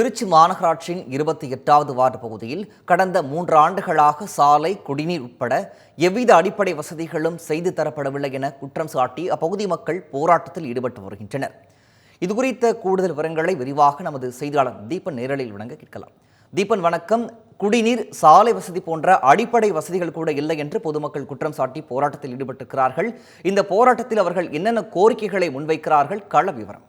திருச்சி மாநகராட்சியின் இருபத்தி எட்டாவது வார்டு பகுதியில் கடந்த மூன்று ஆண்டுகளாக சாலை குடிநீர் உட்பட எவ்வித அடிப்படை வசதிகளும் செய்து தரப்படவில்லை என குற்றம் சாட்டி அப்பகுதி மக்கள் போராட்டத்தில் ஈடுபட்டு வருகின்றனர். இதுகுறித்த கூடுதல் விவரங்களை விரிவாக நமது செய்தியாளர் தீபன் நேரலில் வழங்க கேட்கலாம். தீபன் வணக்கம். குடிநீர் சாலை வசதி போன்ற அடிப்படை வசதிகள் கூட இல்லை என்று பொதுமக்கள் குற்றம் சாட்டி போராட்டத்தில் ஈடுபட்டிருக்கிறார்கள். இந்த போராட்டத்தில் அவர்கள் என்னென்ன கோரிக்கைகளை முன்வைக்கிறார்கள்? கள விவரம்.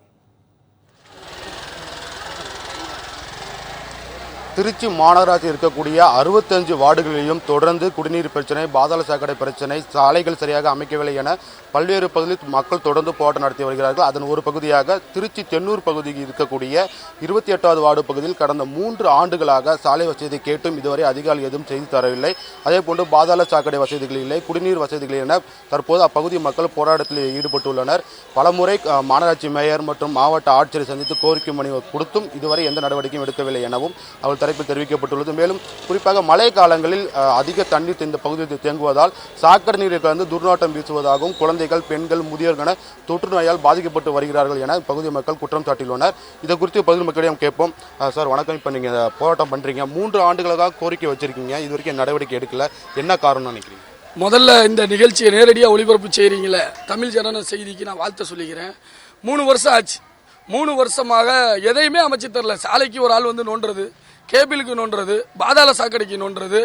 திருச்சி மாநகராட்சி இருக்கக்கூடிய அறுபத்தஞ்சு வார்டுகளிலும் தொடர்ந்து குடிநீர் பிரச்சனை பாதாள சாக்கடை பிரச்சனை சாலைகள் சரியாக அமைக்கவில்லை என பல்வேறு பகுதியில் மக்கள் தொடர்ந்து போராட்டம் நடத்தி வருகிறார்கள். அதன் ஒரு பகுதியாக திருச்சி தென்னூர் பகுதியில் இருக்கக்கூடிய இருபத்தி எட்டாவது வார்டு பகுதியில் கடந்த மூன்று ஆண்டுகளாக சாலை வசதி கேட்டும் இதுவரை அதிகாரிகள் எதுவும் செய்து தரவில்லை. அதே போன்று பாதாள சாக்கடை வசதிகள் இல்லை குடிநீர் வசதிகள் என தற்போது அப்பகுதி மக்கள் போராட்டத்தில் ஈடுபட்டுள்ளனர். பலமுறை மாநகராட்சி மேயர் மற்றும் மாவட்ட ஆட்சியரை சந்தித்து கோரிக்கை மனு கொடுத்தும் இதுவரை எந்த நடவடிக்கையும் எடுக்கவில்லை எனவும் அவர் தரப்பில் தெரிவிக்கப்பட்டுள்ளது. மேலும் குறிப்பாக மழை காலங்களில் அதிக தண்ணீர் இந்த பகுதியில் தேங்குவதால் சாக்கடை நீரை கலந்து துர்நாற்றம் வீசுவதாகவும் குழந்தைகள் பெண்கள் முதியோர்கள் என தொற்று நோயால் பாதிக்கப்பட்டு வருகிறார்கள் என பகுதி மக்கள் குற்றம் சாட்டியுள்ளனர். இது குறித்து பகுதி மக்களிடம் கேட்போம். சார் வணக்கம். இப்போ நீங்கள் போராட்டம் பண்ணுறீங்க மூன்று ஆண்டுகளாக கோரிக்கை வச்சிருக்கீங்க. இது வரைக்கும் நடவடிக்கை எடுக்கல. என்ன காரணம் நினைக்கிறீங்க? முதல்ல இந்த நிகழ்ச்சியை நேரடியாக ஒளிபரப்பு செய்கிறீங்களே தமிழ் ஜனன செய்திக்கு நான் வாழ்த்து சொல்லிக்கிறேன். மூணு வருஷம் ஆச்சு. மூணு வருஷமாக எதையுமே அமைச்சு தரல. சாலைக்கு ஒரு ஆள் வந்து நோண்டுறது. கேபிளுக்கு நோண்டுறது பாதாள சாக்கடைக்கு நோண்டுறது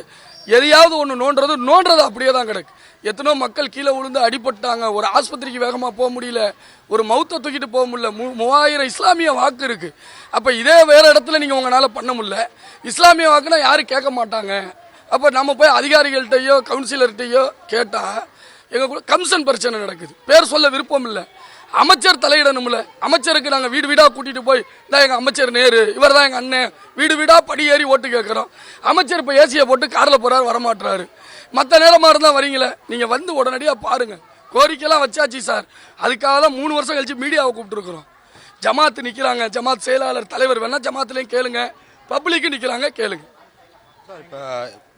எதையாவது ஒன்று நோண்டுறது நோண்டுறது அப்படியே தான் கிடக்கு. எத்தனோ மக்கள் கீழே விழுந்து அடிபட்டாங்க. ஒரு ஆஸ்பத்திரிக்கு வேகமாக போக முடியல. ஒரு மௌத்தை தூக்கிட்டு போக முடியல. மூ மூவாயிரம் இஸ்லாமிய வாக்கு இருக்குது அப்போ இதே வேற இடத்துல நீங்கள் உங்களால் பண்ண முடியல. இஸ்லாமிய வாக்குனா யாரும் கேட்க மாட்டாங்க. அப்போ நம்ம போய் அதிகாரிகள்கிட்டயோ கவுன்சிலர்கிட்டயோ கேட்டால் எங்கள் கூட கம்சன் பிரச்சனை நடக்குது. பேர் சொல்ல விருப்பம் இல்லை. அமைச்சர் தலையிடணும்ல. அமைச்சருக்கு நாங்கள் வீடு வீடாக கூட்டிகிட்டு போய் தான் எங்கள் அமைச்சர் நேரு இவர் தான் எங்கள் அண்ணன். வீடு வீடாக படி ஏறி ஓட்டு கேட்குறோம் அமைச்சர் இப்போ ஏசியை போட்டு காரில் போகிறாரு வரமாட்டுறாரு மற்ற நேரமாக இருந்தால் வரீங்களே. நீங்கள் வந்து உடனடியாக பாருங்கள் கோரிக்கைலாம் வச்சாச்சு சார். அதுக்காக தான் மூணு வருஷம் கழிச்சு மீடியாவை கூப்பிட்டுருக்குறோம். ஜமாத்து நிற்கிறாங்க ஜமாத் செயலாளர் தலைவர் வேணால் ஜமாத்துலேயும் கேளுங்க. பப்ளிக்கு நிற்கிறாங்க கேளுங்க. சார் இப்போ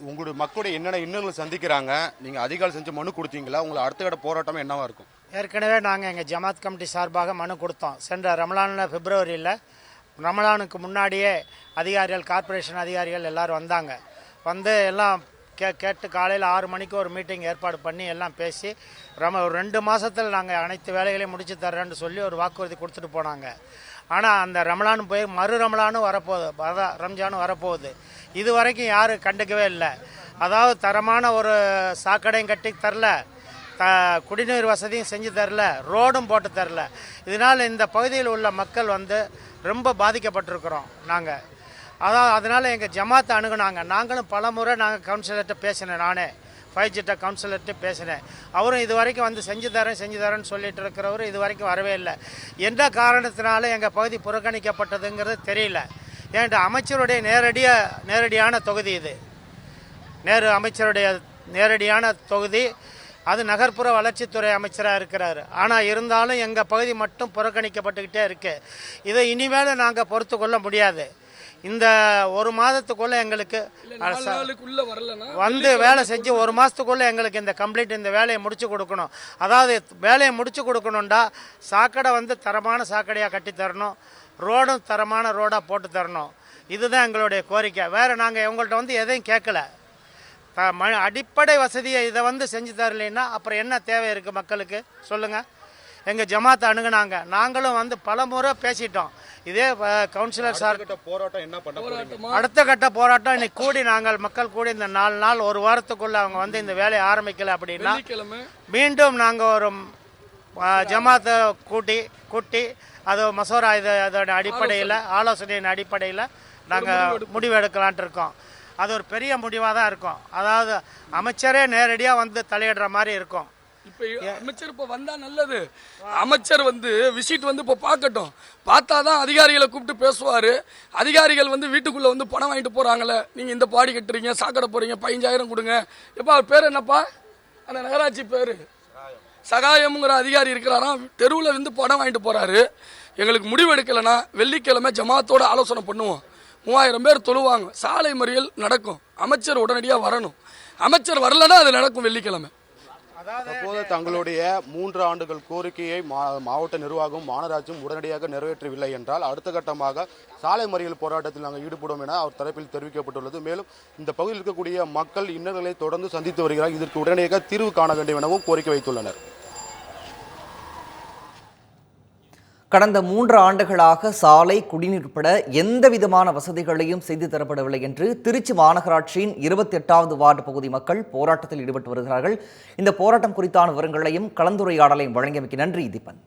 உங்களுடைய மக்களுடைய என்னென்ன இன்னல்களை சந்திக்கிறாங்க. நீங்கள் அதிகாரம் செஞ்சு மனு கொடுத்தீங்களா? உங்களை அடுத்த கட்ட போராட்டம் என்னவாக இருக்கும்? ஏற்கனவே நாங்கள் எங்கள் ஜமாத் கமிட்டி சார்பாக மனு கொடுத்தோம். சென்ற ரமலானில் பிப்ரவரியில் ரமலானுக்கு முன்னாடியே அதிகாரிகள் கார்ப்பரேஷன் அதிகாரிகள் எல்லோரும் வந்தாங்க. வந்து எல்லாம் கே கேட்டு காலையில் ஆறு மணிக்கு ஒரு மீட்டிங் ஏற்பாடு பண்ணி எல்லாம் பேசி ரம ஒரு ரெண்டு மாதத்தில் நாங்கள் அனைத்து வேலைகளையும் முடிச்சு தர்றேன்னு சொல்லி ஒரு வாக்குறுதி கொடுத்துட்டு போனாங்க. ஆனால் அந்த ரமலான் போய் மறு ரமலானும் வரப்போகுது. அதான் ரம்ஜானும் வரப்போகுது. இது வரைக்கும் யாரும் கண்டுக்கவே இல்லை. அதாவது தரமான ஒரு சாக்கடையும் கட்டி தரல. த குடிநீர் வசதியும் செஞ்சு தரல ரோடும் போட்டு தரல. இதனால் இந்த பகுதியில் உள்ள மக்கள் வந்து ரொம்ப பாதிக்கப்பட்டிருக்கிறோம் நாங்கள் அதான் அதனால் எங்கள் ஜமாத்தை அணுகுனாங்க. நாங்களும் பல முறை நாங்கள் கவுன்சிலர்கிட்ட பேசினேன் நானே. ஃபைவ் ஜிட்ட கவுன்சிலர்கிட்ட பேசினேன். அவரும் இது வரைக்கும் வந்து செஞ்சு தரேன் செஞ்சு தரேன்னு சொல்லிட்டு இருக்கிறவர் இது வரைக்கும் வரவே இல்லை. எந்த காரணத்தினால எங்கள் பகுதி புறக்கணிக்கப்பட்டதுங்கிறது தெரியல. ஏன்ட்டு அமைச்சருடைய நேரடியாக நேரடியான தொகுதி இது. நேரு அமைச்சருடைய நேரடியான தொகுதி. அது நகர்ப்புற வளர்ச்சித்துறை அமைச்சராக இருக்கிறாரு. ஆனால் இருந்தாலும் எங்கள் பகுதி மட்டும் புறக்கணிக்கப்பட்டுக்கிட்டே இருக்கு. இதை இனிமேல் நாங்கள் பொறுத்து கொள்ள முடியாது. இந்த ஒரு மாதத்துக்குள்ள எங்களுக்கு வந்து வேலை செஞ்சு ஒரு மாதத்துக்குள்ளே எங்களுக்கு இந்த கம்ப்ளீட் இந்த வேலையை முடிச்சு கொடுக்கணும். அதாவது வேலையை முடிச்சு கொடுக்கணும்டா சாக்கடை வந்து தரமான சாக்கடையாக கட்டி தரணும். ரோடும் தரமான ரோடாக போட்டு தரணும். இதுதான் எங்களுடைய கோரிக்கை. வேறு நாங்கள் உங்கள்கிட்ட வந்து எதையும் கேட்கல. த- ம- அடிப்படை வசதியை இதை வந்து செஞ்சு தரலைன்னா அப்புறம் என்ன தேவை இருக்குது மக்களுக்கு? சொல்லுங்கள் எங்கள் ஜமாத்தை அணுகுனாங்க. நாங்களும் வந்து பல முறை பேசிட்டோம். இதே கவுன்சிலர் சார் போராட்டம் என்ன பண்ண போறீங்க? அடுத்த கட்ட போராட்டம் இன்னைக்கு கூடி நாங்கள் மக்கள் கூடி இந்த நாலு நாள் ஒரு வாரத்துக்குள்ள அவங்க வந்து இந்த வேலையை ஆரம்பிக்கல அப்படின்னா மீண்டும் நாங்கள் ஒரு ஜமாத்தை கூட்டி கூட்டி அது மசோரா இது அதோட அடிப்படையில் ஆலோசனையின் அடிப்படையில் நாங்கள் முடிவு எடுக்கலான்ட்டு இருக்கோம். அது ஒரு பெரிய முடிவாக தான் இருக்கும். அதாவது அமைச்சரே நேரடியாக வந்து தலையிடுற மாதிரி இருக்கும். இப்ப அமைச்சர் இப்ப வந்தா நல்லது. அமைச்சர் வந்து விசிட் வந்து இப்ப பார்க்கட்டும். பார்த்தாதான் அதிகாரிகளை கூப்பிட்டு பேசுவாரு. அதிகாரிகள் வந்து வீட்டுக்குள்ள வந்து பணம் வாங்கிட்டு போறாங்களே. நீங்க இந்த பாடி கட்டுறீங்க சாக்கடை போறீங்க பதினஞ்சாயிரம் கொடுங்க. எப்பா அவர் பேர் என்னப்பா? அந்த நகராட்சி பேரு. சகாயம்ங்கிற அதிகாரி இருக்கிறாராம். தெருவில் வந்து பணம் வாங்கிட்டு போறாரு. எங்களுக்கு முடிவு எடுக்கலைன்னா வெள்ளிக்கிழமை ஜமாத்தோட ஆலோசனை பண்ணுவோம். மூவாயிரம் பேர் தொழுவாங்க. சாலை மறியல் நடக்கும். அமைச்சர் உடனடியாக வரணும். அமைச்சர் வரலன்னா அது நடக்கும் வெள்ளிக்கிழமை. தற்போது தங்களுடைய மூன்று ஆண்டுகள் கோரிக்கையை மா- மாவட்ட நிர்வாகம் மாநகராட்சியும் உடனடியாக நிறைவேற்றவில்லை என்றால் அடுத்த கட்டமாக சாலை மறியல் போராட்டத்தில் நாங்கள் ஈடுபடுவோம் என அவர் தரப்பில் தெரிவிக்கப்பட்டுள்ளது. மேலும் இந்த பகுதியில் இருக்கக்கூடிய மக்கள் இன்னல்களை தொடர்ந்து சந்தித்து வருகிறார். இதற்கு உடனடியாக தீர்வு காண வேண்டும் எனவும் கோரிக்கை வைத்துள்ளனர். கடந்த மூன்று ஆண்டுகளாக சாலை குடிநீர் உட்பட எந்த விதமான வசதிகளையும் செய்து தரப்படவில்லை என்று திருச்சி மாநகராட்சியின் இருபத்தி எட்டாவது வார்டு பகுதி மக்கள் போராட்டத்தில் ஈடுபட்டு வருகிறார்கள். இந்த போராட்டம் குறித்தான விவரங்களையும் கலந்துரையாடலையும் வழங்கியமைக்கு நன்றி தீபன்.